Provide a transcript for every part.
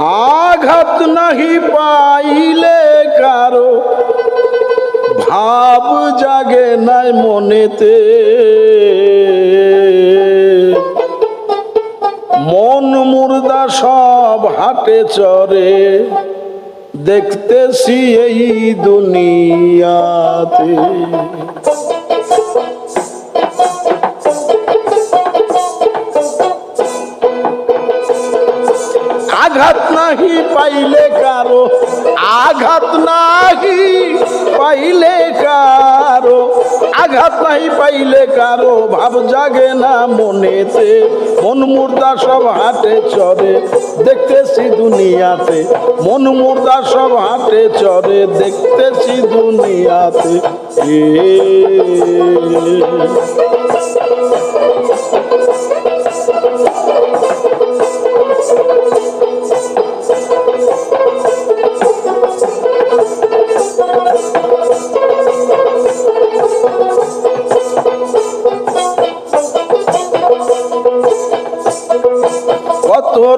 আঘাত নাহি পাইলে কারও ভাব জাগে নাই মনেতে। মন মুর্দা সব হাটে চরে দেখতেছি এই দুনিয়াতে। আঘাত নাহি পাইলে কারও, আঘাত নাহি পাইলে কারও, আঘাত নাহি পাইলে কারও, ভাব জাগে না মনেতে, মন মুর্দা সব হাটে চরে দেখতেছি দুনিয়াতে, মন মুর্দা সব হাটে চরে দেখতেছি দুনিয়াতে, এ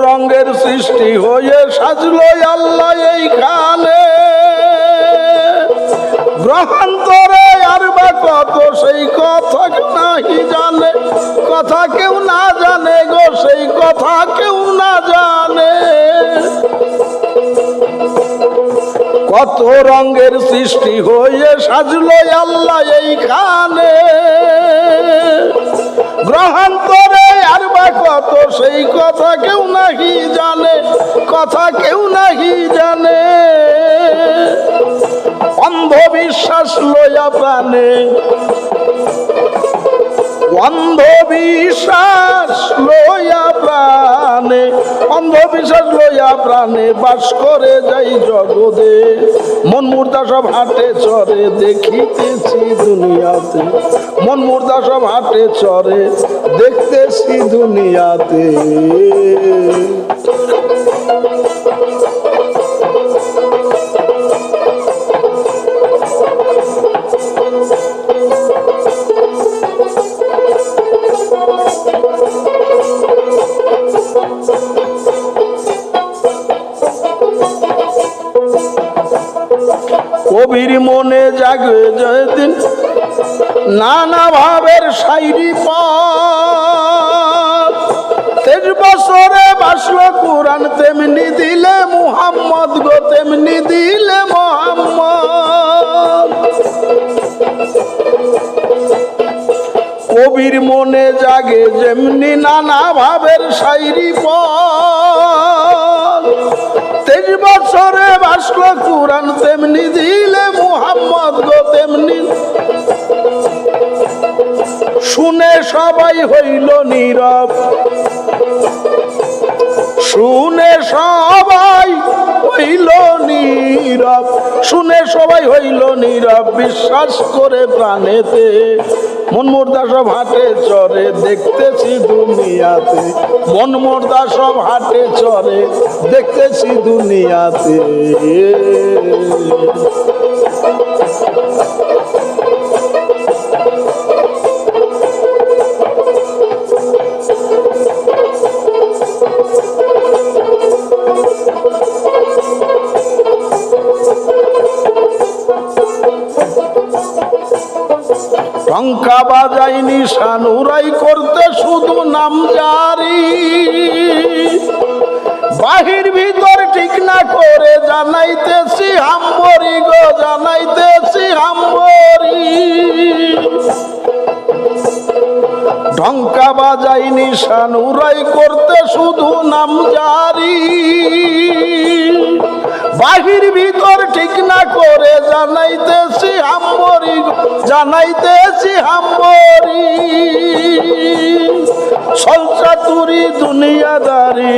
রঙের সৃষ্টি হয়ে সাজলো আল্লাহ এইখানে। গ্রহান্তরে আর বা কত সেই কথা নাহি জানে, কথা কেউ না জানে গো, সেই কথা কেউ না জানে। কত রঙের সৃষ্টি হয়ে সাজলো আল্লাহ এইখানে করে, আর বা কত সেই কথা কেউ নাহি জানে, কথা কেউ নাহি জানে। অন্ধবিশ্বাস লইয়া প্রাণে, অন্ধবিশ্বাস লইয়া প্রাণে। অন্ধবিশ্বাস লইয়া প্রাণে বাস করে যাই জগদে মন মুর্দা সব হাটে চরে দেখিতেছি দুনিয়াতে। মন মুর্দা সব হাটে চরে দেখতেছি দুনিয়াতে। যেদিন নানা ভাবের সাইরি তেজ বছরে বাসলো কোরআন তেমনি দিলে মুহাম্মদ গো, তেমনি দিলে মোহাম্মদ। কবির মনে জাগে যেমনি নানা ভাবের সাইরি পথ। তেইশ বছরে বাসলো তেমনি দিলে মুহাম্মদ গো তেমনি। শুনে সবাই হইল নীরব। শুনে সবাই হইল নীরব। শুনে সবাই হইল নীরব, বিশ্বাস করে প্রাণেতে। মন মুর্দা সব হাটে চরে দেখতেছি দুনিয়াতে। মন মুর্দা সব হাটে চরে দেখতেছি দুনিয়াতে। টঙ্কা বাজাইনি, সানুরাই করতে শুধু নাম জারি। বাহির ভিতর ঠিক না করে জানাইতেছি, হাম্বরি গো, জানাইতেছি হাম্বরি। ঢঙ্কা বাজাইনি, সানুরাই করতে শুধু নাম জারি। বাহির ভিতর ঠিক না করে জানাইতেছি হাম্বরি জানাইতেছি হাম্বরি। সংসাতুরি দুনিয়াদারি।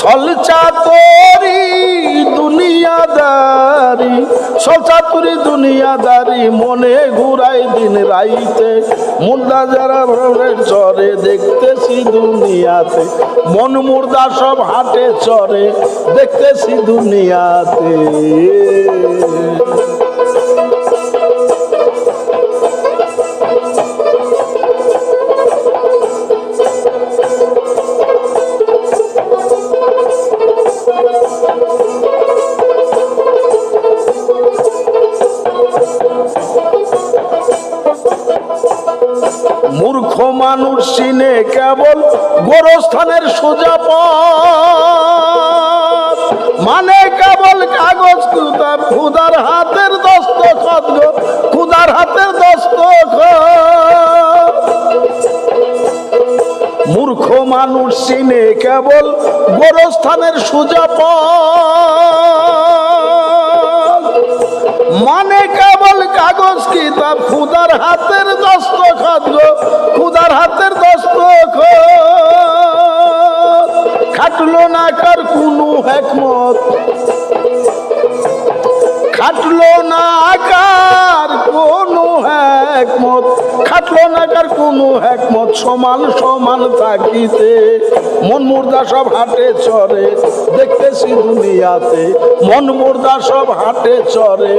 সলচাতরি দুনিয়াদারি সলচাতুরি দুনিয়াদারি মনে ঘুরাই দিন রাইতে। মুর্দা যারা ভ্রমণের চরে দেখতেছি দুনিয়াতে, মন মুর্দা সব হাটে চরে দেখতেছি দুনিয়াতে। মানুষ চিনে কেবল গোরস্থানের সোজা পথ। মানে কেবল কাগজ খুদার হাতের দস্তখত খুদার হাতের দস্তখত মূর্খ মানুষ চিনে কেবল গোরস্থানের সোজা পথ। মানে কেবল কাগজ কিতাব খুদার হাতের খাটলো না কার কোনো হেকমত। খাটলো না আকার কোনো একমত খাটলো না কার কোনো একমত সমান সমান থাকিতে। মন মুর্দা সব হাটে চরে দেখতেছি দুনিয়াতে। মন মুর্দা সব হাটে চরে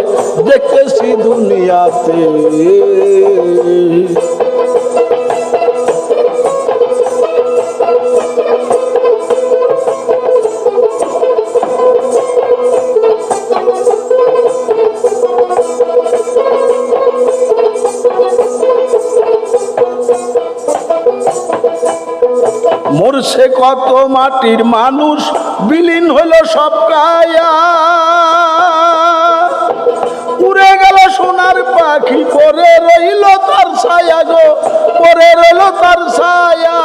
দেখতেছি দুনিয়াতে। মরছে কত মাটির মানুষ, বিলীন হলো সব কায়া। উড়ে গেল সোনার পাখি, পরে রইল তার ছায়া গো, পরে রইল তার ছায়া।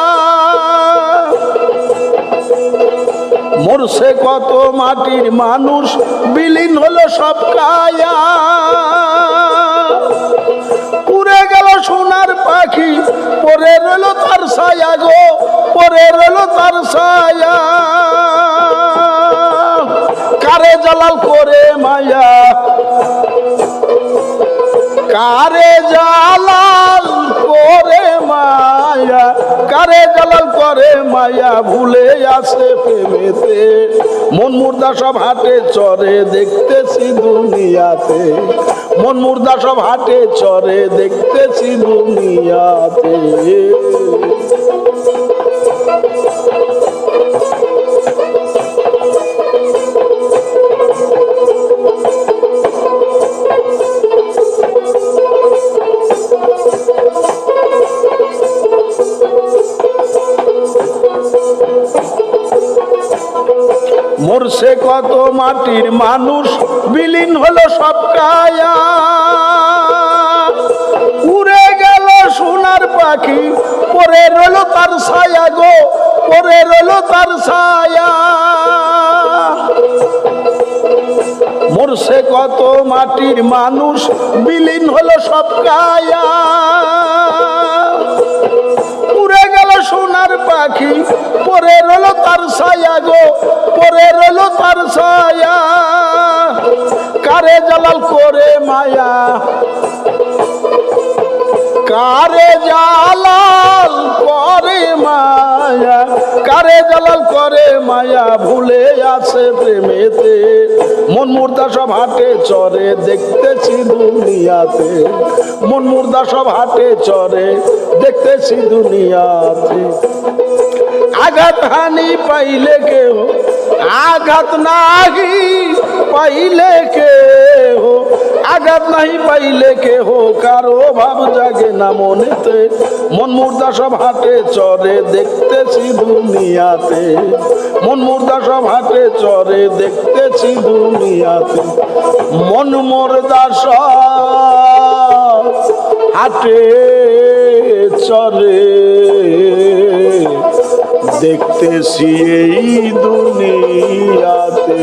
মরছে কত মাটির মানুষ, বিলীন হলো সব কায়া। সোনার পাখি, পরে রইল তার ছায়া গো, পরে রইল তার ছায়া। কারে জালাল করে মায়া? কারে জালাল করে মায়া? কারে জালাল করে মায়া? ভুলে আসে প্রেমেতে। মন মুর্দা সব হাটে চরে দেখতেছি দুনিয়াতে। মন মুর্দা সব হাটে চরে দেখতেছি দুনিয়াতে। মরছে কত মাটির মানুষ, বিলীন হলো সব কায়া। উড়ে গেল সোনার পাখি, পরে রইল তার ছায়া গো, পরে রইল তার ছায়া। মরছে কত মাটির মানুষ, বিলীন হলো সব কায়া। উড়ে গেল সোনার পাখি গো পরে রইল তার ছায়া। কারে জালাল করে মায়া? কারে জালাল করে মায়া? কারে জালাল করে মায়া? ভুলে আছে প্রেমেতে। মন মুর্দা সব হাটে চরে দেখতেছি দুনিয়াতে। মন মুর্দা সব হাটে চরে দেখতেছি দুনিয়াতে। আঘাত হানি পাইলে কেউ আঘাত নাহি পাইলে কেহ? আঘাত নাহি পাইলে কেহ? কারও ভাব জাগে না মনেতে। মন মুর্দা সব হাটে চরে, দেখতেছি দুনিয়াতে। মন মুর্দা সব হাটে চরে, দেখতেছি দুনিয়াতে। মন মুর্দা সব হাটে চরে। দেখতেছি এই দুনিয়াতে।